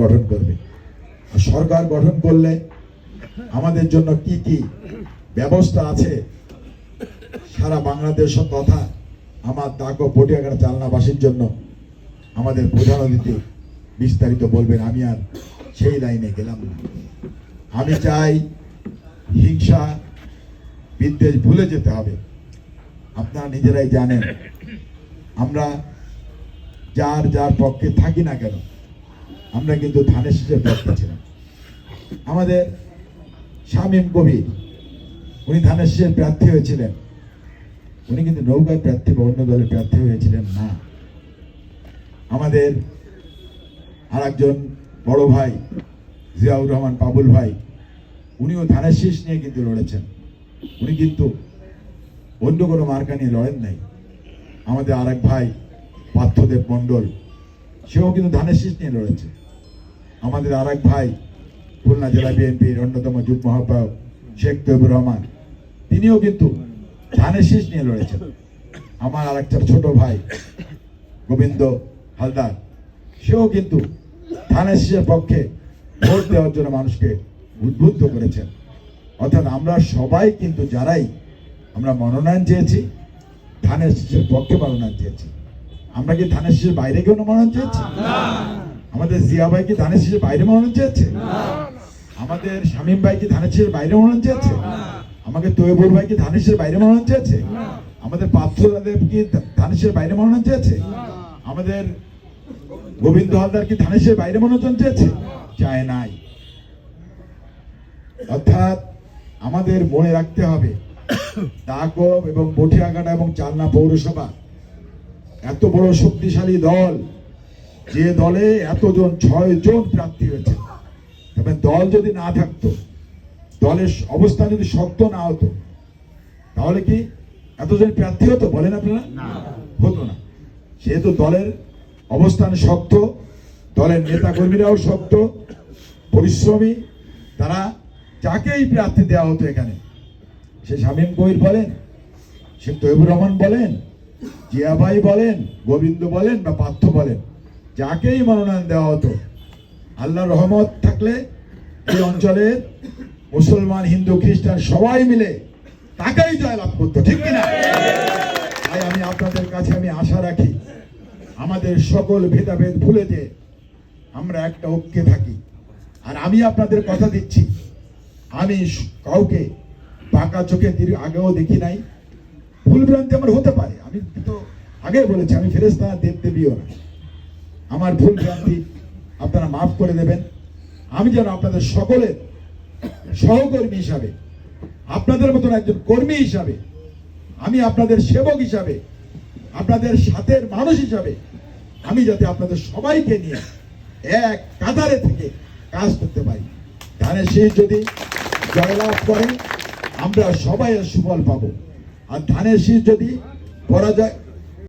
গঠন করবে। আর সরকার গঠন করলে আমাদের জন্য কি কি ব্যবস্থা আছে সারা বাংলাদেশ তথা আমার দাগ পটিয়াঘাটা চালনাবাসীর জন্য আমাদের বোঝানো দিতে বিস্তারিত বলবেন, আমি আর সেই লাইনে গেলাম না। আমি চাই হিংসা, বিদ্বেষ ভুলে যেতে হবে। আপনারা নিজেরাই জানেন, আমরা যার যার পক্ষে থাকি না কেন আমরা কিন্তু ধানের শীষের পক্ষে ছিলাম আমাদের শামীম কবির উনি ধানের শীষের প্রার্থী হয়েছিলেন। উনি কিন্তু নৌকায় প্রার্থী বা অন্য দলের প্রার্থী হয়েছিলেন না। আমাদের আর একজন বড় ভাই, জিয়াউর রহমান পাবুল ভাই, উনিও ধানের শীষ নিয়ে কিন্তু লড়েছেন। উনি কিন্তু অন্য কোনো মার্কা নিয়ে লড়েন নাই। আমাদের আরেক ভাই পার্থদেব মণ্ডল সেও কিন্তু ধানের শীষ নিয়ে লড়েছে। আমাদের আরেক ভাই, খুলনা জেলা বিএনপির অন্যতম যুগ্ম আহ্বায়ক শেখ তৈবুর রহমান, তিনিও কিন্তু ধানের শীষ নিয়ে লড়েছেন। আমার আরেকটা ছোট ভাই, গোবিন্দ হালদার, সেও কিন্তু ধানের শীষের পক্ষে ভোট দেওয়ার জন্য মানুষকে উদ্বুদ্ধ করেছেন। অর্থাৎ আমরা সবাই কিন্তু যারাই আমরা মনোনয়ন চেয়েছি, ধানের শীষের পক্ষে মনোনয়ন চেয়েছি। আমরা কি ধানের শীষের বাইরে কেউ মনোনয়ন চেয়েছি? আমাদের জিয়া ভাই কি ধানের শীষের বাইরে মনোনয়ন চেয়েছে? আমাদের শামীম ভাই কি ধানের শীষের বাইরে মনোনয়ন চেয়েছে? আমাকে তৈবুর ভাই কি ধানের শীষের বাইরে মনোনয়ন চেয়েছে? আমাদের পার্থদেব কি ধানের শীষের বাইরে মনোনয়ন চেয়েছে? আমাদের গোবিন্দ হালদার কি ধানের শীষের বাইরে মনোনয়ন চেয়েছে? চায় নাই। অর্থাৎ আমাদের মনে রাখতে হবে দাগব এবং বটিয়াঘাটা এবং চালনা পৌরসভা এত বড় শক্তিশালী দল যে দলে এতজন ছয় জন প্রার্থী হয়েছে। তবে দল যদি না থাকতো দলের অবস্থা যদি শক্ত না হতো তাহলে কি এতজন প্রার্থী হতো? বলেন আপনারা? হতো না। সেহেতু দলের অবস্থান শক্ত দলের নেতা কর্মীরাও শক্ত পরিশ্রমী তারা যাকেই প্রার্থী দেওয়া হতো এখানে সে শামীম কবির বলেন সে তৈবুর রহমান বলেন জিয়া ভাই বলেন, গোবিন্দ বলেন বা পার্থ বলেন, যাকেই মনোনয়ন দেওয়া হতো আল্লাহ রহমত থাকলে এই অঞ্চলের মুসলমান, হিন্দু, খ্রিস্টান সবাই মিলে তাকেই জয়লাভ করতো, ঠিক কিনা তাই আমি আপনাদের কাছে আমি আশা রাখি, আমাদের সকল ভেদাভেদ ভুলে যে আমরা একটা ঐক্যে থাকি। আর আমি আপনাদের কথা দিচ্ছি, আমি কাউকে পাকা চোখে আগেও দেখি নাই, ভুল ভ্রান্তি আমার হতে পারে। আমি তো আগে বলেছি, আমি ফেরেস্তা দেব দেবীও না। আমার ভুল ভ্রান্তি আপনারা মাফ করে দেবেন। আমি যেন আপনাদের সকলের সহকর্মী হিসাবে, আপনাদের মতন একজন কর্মী হিসাবে, আমি আপনাদের সেবক হিসাবে, আপনাদের সাথের মানুষ হিসাবে, আমি যাতে আপনাদের সবাইকে নিয়ে এক কাতারে থেকে কাজ করতে পারি। ধানের শীষ যদি জয়লাভ করে আমরা সবাই সুফল পাবো। আর ধানের শীষ যদি পরাজয়